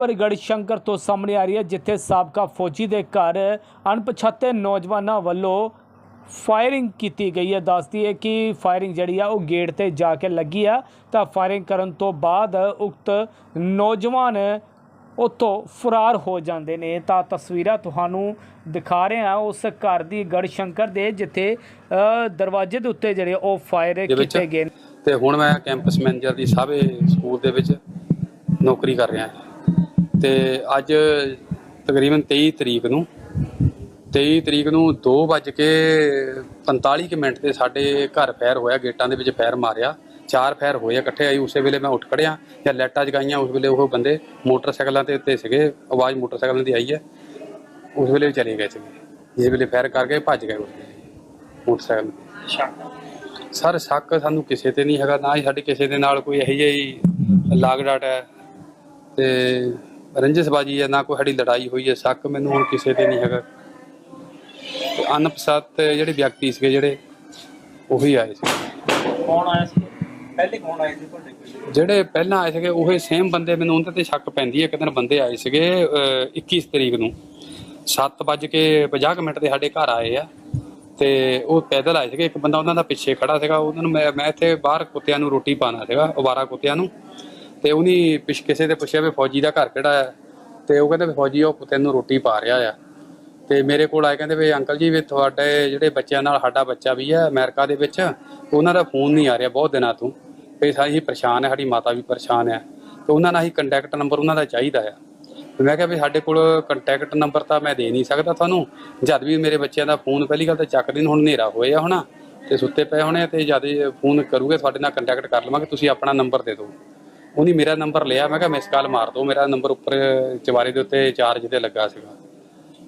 ਪਰ ਗੜਸ਼ੰਕਰ ਤੋਂ ਸਾਹਮਣੇ ਆ ਰਹੀ ਹੈ ਜਿੱਥੇ ਸਾਬਕਾ ਫੌਜੀ ਦੇ ਘਰ ਅਣਪਛਾਤੇ ਨੌਜਵਾਨਾਂ ਵੱਲੋਂ ਫਾਇਰਿੰਗ ਕੀਤੀ ਗਈ ਹੈ। ਦੱਸਦੀ ਹੈ ਕਿ ਫਾਇਰਿੰਗ ਜਿਹੜੀ ਆ ਉਹ ਗੇਟ ਤੇ ਜਾ ਕੇ ਲੱਗੀ ਆ। ਤਾਂ ਫਾਇਰਿੰਗ ਕਰਨ ਤੋਂ ਬਾਅਦ ਉਕਤ ਨੌਜਵਾਨ ਉੱਥੋਂ ਫਰਾਰ ਹੋ ਜਾਂਦੇ ਨੇ। ਤਾਂ ਤਸਵੀਰਾਂ ਤੁਹਾਨੂੰ ਦਿਖਾ ਰਹੇ ਹਾਂ ਉਸ ਘਰ ਦੀ ਗੜਸ਼ੰਕਰ ਦੇ ਜਿੱਥੇ ਦਰਵਾਜ਼ੇ ਦੇ ਉੱਤੇ ਜਿਹੜੇ ਉਹ ਫਾਇਰ ਕੀਤੇ ਗਏ। ਤੇ ਹੁਣ ਮੈਂ ਕੈਂਪਸ ਮੈਨੇਜਰ ਦੀ ਸਾਬੇ ਸਕੂਲ ਦੇ ਵਿੱਚ ਨੌਕਰੀ ਕਰ ਰਿਹਾ। ਤੇ ਅੱਜ ਤਕਰੀਬਨ 23 ਤਰੀਕ ਨੂੰ 23 ਤਰੀਕ ਨੂੰ 2:45 ਕੁ ਮਿੰਟ ਤੇ ਸਾਡੇ ਘਰ ਫੈਰ ਹੋਇਆ, ਗੇਟਾਂ ਦੇ ਵਿੱਚ ਫੈਰ ਮਾਰਿਆ, ਚਾਰ ਫੈਰ ਹੋਏ ਇਕੱਠੇ ਆਈ ਉਸੇ ਵੇਲੇ ਮੈਂ ਉੱਠ ਖੜਿਆ ਜਾਂ ਲਾਈਟਾਂ ਜਗਾਈਆਂ, ਉਸ ਵੇਲੇ ਉਹ ਬੰਦੇ ਮੋਟਰਸਾਈਕਲਾਂ ਤੇ, ਉੱਤੇ ਸੀਗੇ, ਆਵਾਜ਼ ਮੋਟਰਸਾਈਕਲਾਂ ਦੀ ਆਈ ਹੈ, ਉਸ ਵੇਲੇ ਚਲੇ ਗਏ ਸੀਗੇ, ਜਿਸ ਵੇਲੇ ਫੈਰ ਕਰ ਗਏ, ਭੱਜ ਗਏ ਉਸ ਵੇਲੇ ਮੋਟਰਸਾਈਕਲ ਤੇ। ਸਰ, ਸ਼ੱਕ ਸਾਨੂੰ ਕਿਸੇ ਤੇ ਨਹੀਂ ਹੈਗਾ, ਨਾ ਹੀ ਸਾਡੇ ਕਿਸੇ ਦੇ ਨਾਲ ਕੋਈ ਇਹੋ ਜਿਹੀ ਲਾਗ ਡਾਟ ਹੈ, ਤੇ ਰੰਜਿਸ਼ਬਾਜੀ ਹੈ ਨਾ ਕੋਈ ਸਾਡੀ ਲੜਾਈ ਹੋਈ ਹੈ ਸ਼ੱਕ ਮੈਨੂੰ ਹੁਣ ਕਿਸੇ ਤੇ ਨਹੀਂ ਹੈਗਾ। ਤੇ ਅਨਪਸਤ ਜਿਹੜੇ ਵਿਅਕਤੀ ਸੀਗੇ ਜਿਹੜੇ ਉਹੀ ਆਏ ਸੀ। ਕੌਣ ਆਇਆ ਸੀ? ਪਹਿਲੇ ਕੌਣ ਆਏ ਸੀ ਤੁਹਾਡੇ ਕੋਲ? ਜਿਹੜੇ ਪਹਿਲਾਂ ਆਏ ਸੀਗੇ ਉਹੀ ਸੇਮ ਬੰਦੇ ਮੈਨੂੰ ਉਹਨਾਂ ਤੇ ਸ਼ੱਕ ਪੈਂਦੀ ਹੈ। ਇੱਕ ਦਿਨ ਬੰਦੇ ਆਏ ਸੀਗੇ ਅਹ, 21 ਤਰੀਕ ਨੂੰ। 7:50 ਮਿੰਟ ਦੇ ਸਾਡੇ ਘਰ ਆਏ ਆ। ਤੇ ਉਹ ਪੈਦਲ ਆਏ ਸੀਗੇ। ਇੱਕ ਬੰਦਾ ਉਹਨਾਂ ਦਾ ਪਿੱਛੇ ਖੜਾ ਸੀਗਾ। ਉਹਨਾਂ ਨੂੰ ਮੈਂ ਮੈਂ ਇੱਥੇ ਬਾਹਰ ਕੁੱਤਿਆਂ ਨੂੰ ਰੋਟੀ ਪਾਣਾ ਸੀਗਾ ਅਵਾਰਾ ਕੁੱਤਿਆਂ ਨੂੰ। ਤੇ ਉਹਨੇ ਪਿਛ, ਕਿਸੇ 'ਤੇ ਪੁੱਛਿਆ ਵੀ ਫੌਜੀ ਦਾ ਘਰ ਕਿਹੜਾ ਹੈ? ਤੇ ਉਹ ਕਹਿੰਦੇ ਵੀ ਫੌਜੀ, ਉਹ ਤੈਨੂੰ ਰੋਟੀ ਪਾ ਰਿਹਾ ਆ। ਤੇ ਮੇਰੇ ਕੋਲ ਆਏ, ਕਹਿੰਦੇ ਵੀ ਅੰਕਲ ਜੀ ਵੀ ਤੁਹਾਡੇ ਜਿਹੜੇ ਬੱਚਿਆਂ ਨਾਲ ਸਾਡਾ ਬੱਚਾ ਵੀ ਹੈ ਅਮਰੀਕਾ ਦੇ ਵਿੱਚ, ਉਹਨਾਂ ਦਾ ਫੋਨ ਨਹੀਂ ਆ ਰਿਹਾ ਬਹੁਤ ਦਿਨਾਂ ਤੋਂ। ਤੇ ਸਾਡੀ ਪਰੇਸ਼ਾਨ ਹੈ ਸਾਡੀ ਮਾਤਾ ਵੀ ਪਰੇਸ਼ਾਨ ਹੈ ਤੇ ਉਹਨਾਂ ਨਾਲ ਹੀ ਕੰਟੈਕਟ ਨੰਬਰ ਉਹਨਾਂ ਦਾ ਚਾਹੀਦਾ ਆ। ਮੈਂ ਕਿਹਾ ਵੀ ਸਾਡੇ ਕੋਲ ਕੰਟੈਕਟ ਨੰਬਰ ਤਾਂ ਮੈਂ ਦੇ ਨਹੀਂ ਸਕਦਾ ਤੁਹਾਨੂੰ। ਜਦ ਵੀ ਮੇਰੇ ਬੱਚਿਆਂ ਦਾ ਫੋਨ ਪਹਿਲੀ ਗੱਲ ਤਾਂ ਚੱਕਦੇ ਨੇ, ਹੁਣ ਹਨੇਰਾ ਹੋਇਆ ਹੋਣਾ। ਤੇ ਸੁੱਤੇ ਪਏ ਹੋਣੇ ਆ ਤੇ ਜਦ ਫੋਨ ਕਰੂਗੇ, ਤੁਹਾਡੇ ਨਾਲ ਕੰਟੈਕਟ ਕਰ ਲਵਾਂਗੇ, ਤੁਸੀਂ ਆਪਣਾ ਨੰਬਰ ਦੇ ਦਿਓ। ਉਹਨੇ ਮੇਰਾ ਨੰਬਰ ਲਿਆ, ਮੈਂ ਕਿਹਾ ਮਿਸ ਕਾਲ ਮਾਰ ਦਿਓ ਮੇਰਾ ਨੰਬਰ ਉੱਪਰ ਚਵਾਰੇ ਦੇ ਉੱਤੇ ਚਾਰਜ ਤੇ ਲੱਗਾ ਸੀਗਾ।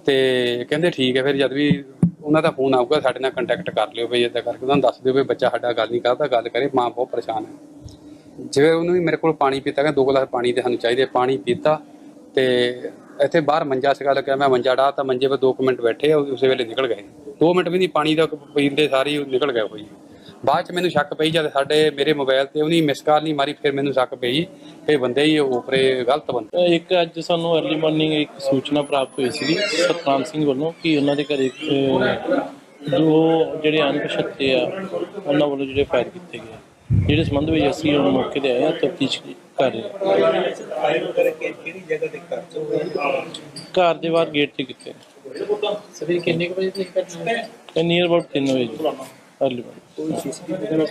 ਤੇ ਕਹਿੰਦੇ ਠੀਕ ਹੈ, ਫਿਰ ਜਦ ਵੀ ਉਹਨਾਂ ਦਾ ਫੋਨ ਆਊਗਾ, ਸਾਡੇ ਨਾਲ ਕੰਟੈਕਟ ਕਰ ਲਿਓ ਬਈ ਇਦਾਂ ਕਰਕੇ ਉਹਨਾਂ ਨੂੰ ਦੱਸ ਦਿਓ ਵੀ ਬੱਚਾ ਸਾਡਾ ਗੱਲ ਨਹੀਂ ਕਰਦਾ, ਗੱਲ ਕਰੇ, ਮਾਂ ਬਹੁਤ ਪਰੇਸ਼ਾਨ ਹੈ। ਜਿਵੇਂ ਉਹਨੂੰ ਵੀ ਮੇਰੇ ਕੋਲ ਪਾਣੀ ਪੀਤਾ, ਕਹਿੰਦਾ ਦੋ ਗਲਾਸ ਪਾਣੀ ਦੇ ਸਾਨੂੰ ਚਾਹੀਦੇ ਪਾਣੀ ਪੀਤਾ। ਤੇ ਇੱਥੇ ਬਾਹਰ ਮੰਜਾ ਸੀਗਾ ਲੱਗਿਆ ਮੈਂ ਮੰਜਾ ਡਾ ਤਾਂ ਮੰਜੇ 'ਤੇ 2 ਮਿੰਟ ਬੈਠੇ ਉਸੇ ਵੇਲੇ ਨਿਕਲ ਗਏ। 2 ਮਿੰਟ ਵੀ ਨਹੀਂ, ਪਾਣੀ ਦਾ ਪੀਂਦੇ ਸਾਰੀ ਨਿਕਲ ਗਏ ਹੋਈ ਬਾਅਦ ਚ ਮੈਨੂੰ ਸ਼ੱਕ ਪਈ ਜਦ ਸਾਡੇ ਮੇਰੇ ਮੋਬਾਈਲ ਤੇ ਉਹਨੀ ਮਿਸ ਕਾਲ ਨਹੀਂ ਮਾਰੀ ਫਿਰ ਮੈਨੂੰ ਸ਼ੱਕ ਪਈ। ਇਹ ਬੰਦੇ ਹੀ ਉਪਰੇ ਗਲਤ ਬੰਦੇ। ਇੱਕ ਅੱਜ ਸਾਨੂੰ ਅਰਲੀ ਮਾਰਨਿੰਗ ਇੱਕ ਸੂਚਨਾ ਪ੍ਰਾਪਤ ਹੋਈ ਸੀ ਸਤਨਾਮ ਸਿੰਘ ਵੱਲੋਂ ਕਿ ਉਹਨਾਂ ਦੇ ਘਰੇ ਦੋ ਜਿਹੜੇ ਅਣਪਛਾਤੇ ਆ ਉਹਨਾਂ ਵੱਲੋਂ ਜਿਹੜੇ ਫਾਇਰ ਕੀਤੇ ਗਏ ਜਿਹੜੇ ਸੰਬੰਧ ਵਿੱਚ ਅਸੀਂ ਹੁਣ ਮੌਕੇ ਤੇ ਆਏ ਆ ਤਫਤੀਸ਼ ਕਰ ਰਹੇ ਹਾਂ। ਫਾਇਰ ਕਰਕੇ ਕਿਹੜੀ ਜਗ੍ਹਾ ਤੇ ਕਰ ਚੋਂ ਘਰ ਦੇ ਬਾਹਰ ਗੇਟ ਤੇ ਕੀਤੇ ਸਵੇਰ ਕਿੰਨੇ ਵਜੇ ਤੱਕ ਕਰਨਾ ਤੇ ਨੀਅਰ ਅਬਾਊਟ 3 ਵਜੇ। ਅਰਲੀ ਮਾਰਨਿੰਗ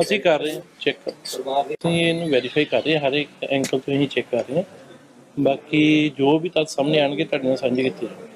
ਅਸੀਂ ਕਰ ਰਹੇ ਹਾਂ ਚੈੱਕ ਅਸੀਂ ਇਹਨੂੰ ਵੈਰੀਫਾਈ ਕਰ ਰਹੇ ਹਾਂ, ਹਰ ਇੱਕ ਐਂਗਲ ਤੋਂ ਹੀ ਚੈੱਕ ਕਰ ਰਹੇ ਹਾਂ। ਬਾਕੀ ਜੋ ਵੀ ਤੱਥ ਸਾਹਮਣੇ ਆਣਗੇ ਤੁਹਾਡੇ ਨਾਲ ਸਾਂਝੇ ਕੀਤੇ ਜਾਣਗੇ